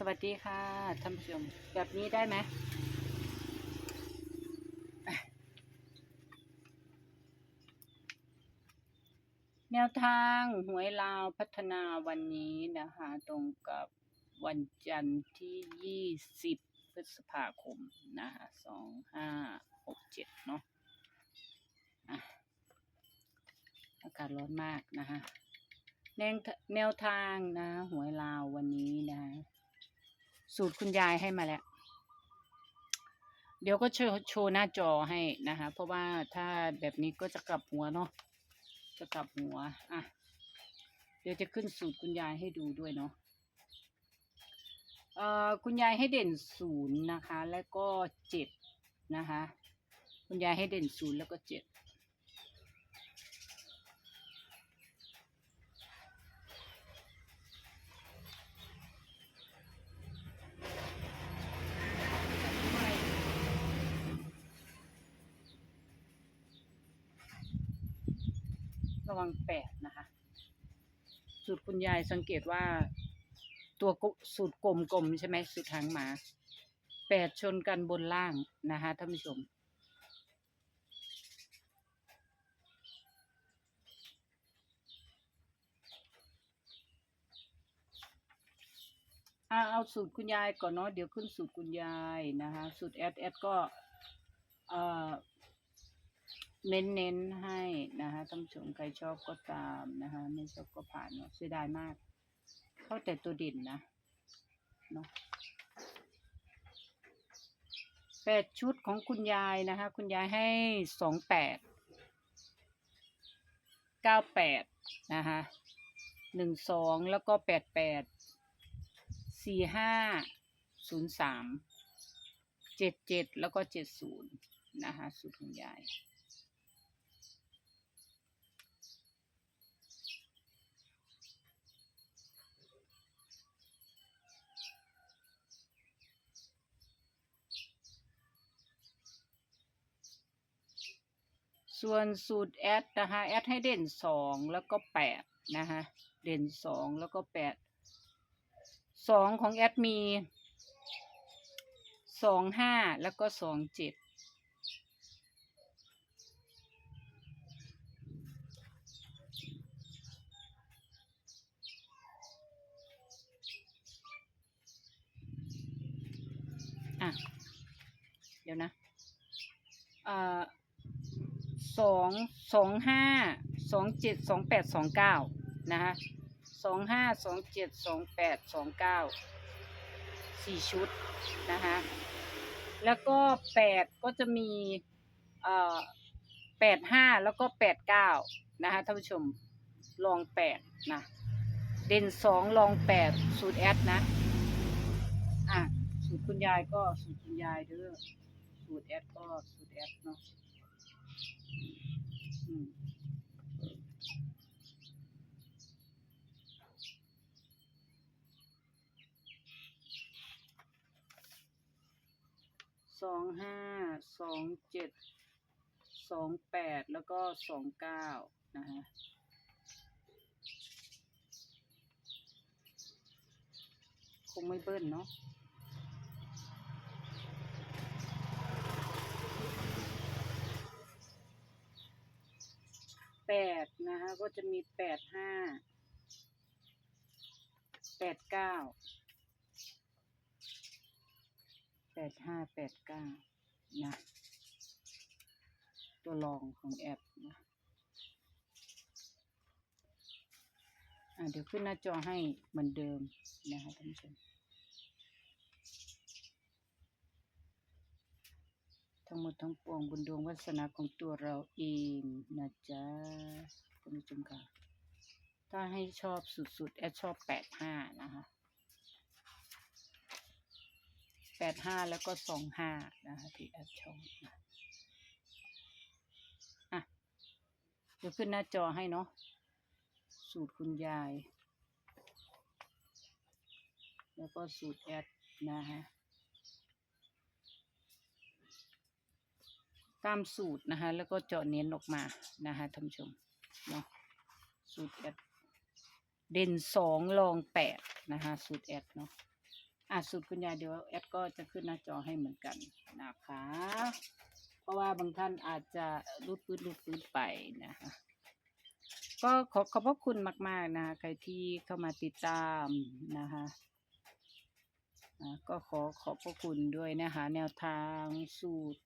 สวัสดีค่ะท่านผู้ชม แบบนี้ได้ไหมแนวทางหวยลาวพัฒนาวันนี้นะคะ ตรงกับวันจันทร์ที่ 20 พฤษภาคมนะคะ2567 เนาะอะอากาศร้อนมากนะคะแนวแนวทางนะหวยลาววันนี้นะ สูตรคุณยายให้มาแล้ว เดี๋ยวก็โชว์โชว์หน้าจอให้นะคะ เพราะว่าถ้าแบบนี้ก็จะกลับหัวเนาะจะกลับหัวอะเดี๋ยวจะขึ้นสูตรคุณยายให้ดูด้วยเนาะเอ่อคุณยายให้เด่นศูนย์นะคะ แล้วก็เจ็ดนะคะ คุณยายให้เด่นศูนย์แล้วก็เจ็ด ระวังแปดนะคะ สูตรคุณยายสังเกตว่า ตัวสูตรกลมๆใช่ไหมสูตรหางหมาแปดชนกันบนล่างนะคะท่านผู้ชมอาเอาสูตรคุณยายก่อนเนาะเดี๋ยวขึ้นสูตรคุณยายนะคะสูตรแอดแอดก็เอ่อ เน้นเน้นๆให้นะคะท่านผู้ชมใครชอบก็ตามนะคะไม่ชอบก็ผ่านเนาะเสียดายมาก เข้าแต่ตัวด่นนะเนาะแปดชุดของคุณยายนะคะ คุณยายให้สองแปดเก้าแปดนะคะหนึ่งสองแล้วก็แปดแปดสี่ห้าศูนย์สามเจ็ดเจ็ดแล้วก็เจ็ดศูนย์นะคะสูตรคุณยาย ส่วนสูตรแอดนะคะแอดให้เด่นสองแล้วก็แปดนะคะเด่นสองแล้วก็แปดสองของแอดมีสองห้าแล้วก็สองเจ็ดอะ เดี๋ยวนะอ่า สองสองห้าสองเจ็ดสองแปดสองเก้านะคะสองห้าสองเจ็ดสองแปดสองเก้าสี่ชุดนะคะแล้วก็แปดก็จะมีเอ่อแปดห้าแล้วก็แปดเก้านะคะท่านผู้ชมลองแปดนะเด่นสองลองแปดสูตรแอดนะอะสูตรคุณยายก็สูตรคุณยายเด้อสูตรแอดก็สูตรแอดเนาะ สองห้าสองเจ็ดสองแปดแล้วก็สองเก้านะฮะคงไม่เบิ้ลเนาะ แปดนะคะ ก็จะมีแปดห้าแปดเก้าแปดห้าแปดเก้านะตัวรองของแอปนะอะเดี๋ยวขึ้นหน้าจอให้เหมือนเดิมนะคะท่านผู้ชมทั้งหมดทั้งปวงบนดวงวาสนาของตัวเราเองนะจ๊ะ ค่ะ ถ้าให้ชอบสุดๆ แอดชอบแปดห้านะคะแปดห้าแล้วก็สองห้านะคะที่แอดชอบนะอะเดี๋ยวขึ้นหน้าจอให้เนาะสูตรคุณยาย แล้วก็สูตรแอดนะฮะตามสูตรนะคะ แล้วก็เจาะเน้นออกมานะคะท่านผู้ชมเนาะ สูตรแอดเด่นสองรองแปดนะคะสูตรแอดเนาะอะสูตรคุณยายเดี๋ยวแอดก็จะขึ้นหน้าจอให้เหมือนกันนะคะ เพราะว่าบางท่านอาจจะรูดปืดรูดปืดไปนะคะก็ขอขอบพระคุณมาก ๆนะคะใครที่เข้ามาติดตามนะคะก็ขอขอบพระคุณด้วยนะคะ แนวทางสูตร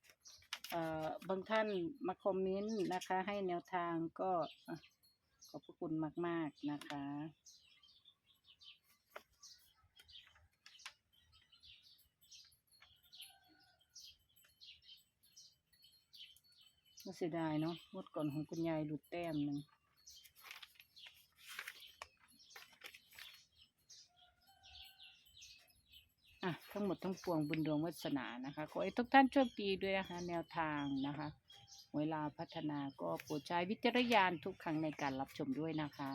เอ่อบางท่านมาคอมเมนต์นะคะ ให้แนวทางก็อ ขอบพระคุณมาก ๆ นะคะ ก็เสียดายเนาะงดก่อนของคุณยายหลุดแต้มหนึ่งอะ ทั้งหมดทั้งปวงบุญดวงวาสนานะคะ ขอให้ทุกท่านโชคดีด้วยนะคะ แนวทางนะคะ เวลาพัฒนาก็โปรดใช้วิจารณญาณทุกครั้งในการรับชมด้วยนะคะ